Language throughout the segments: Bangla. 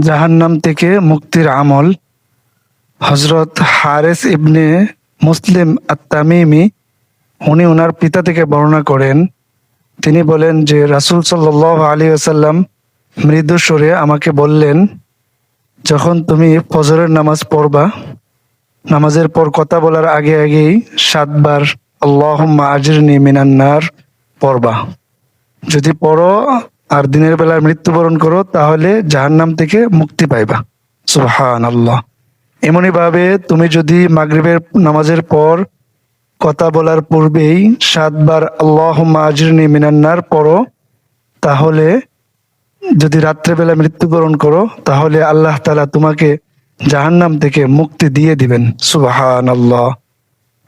জাহান্নাম থেকে মুক্তির আমল। হজরত হারেস ইবনে মুসলিম আত্তামিমি, উনি ওনার পিতা থেকে বর্ণনা করেন। তিনি বলেন যে, রাসুল সাল্লাহ আলী আসাল্লাম মৃদু সুরে আমাকে বললেন, যখন তুমি ফজরের নামাজ পড়বা, নামাজের পর কথা বলার আগে আগেই সাতবার আল্লাহ আজিরনি মিনান্নার পড়বা। যদি পড়ো আর দিনের বেলায় মৃত্যুবরণ করো, তাহলে জাহান্নাম থেকে মুক্তি পাইবা। সুহান আল্লাহ এমনই ভাবে তুমি যদি মাগরিবের নামাজের পর কথা বলার পূর্বেই সাতবার আল্লাহ আজিরনি মিনান্নার পড়ো, তাহলে যদি রাত্রেবেলা মৃত্যুবরণ করো, তাহলে আল্লাহ তালা তোমাকে জাহান্নাম থেকে মুক্তি দিয়ে দিবেন। সুবাহান আল্লাহ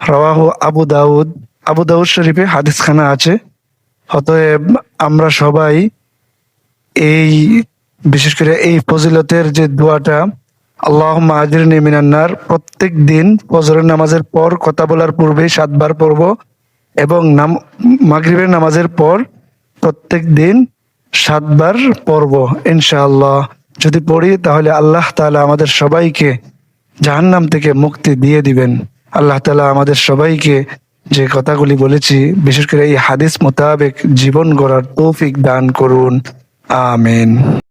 রওয়াহ আবু দাউদ। আবু দাউদ শরীফে হাদিসখানা আছে। অতএব আমরা সবাই এই, বিশেষ করে এই ফজিলতের যে দোয়াটা আল্লাহ মাহাজির মিনান্নার প্রত্যেক দিন ফজরের নামাজের পর কথা বলার পূর্বে সাতবার পড়ব এবং নাম, মাগরিবের নামাজের পর প্রত্যেক দিন সাতবার পড়ব, ইনশাআল্লাহ। যদি পড়ি, তাহলে আল্লাহ তাআলা আমাদের সবাইকে জাহান্নাম থেকে মুক্তি দিয়ে দিবেন। আল্লাহ তালা আমাদের সবাইকে যে কথাগুলি বলেছি, বিশেষ করে এই হাদিস মোতাবেক জীবন গড়ার তৌফিক দান করুন। Amen.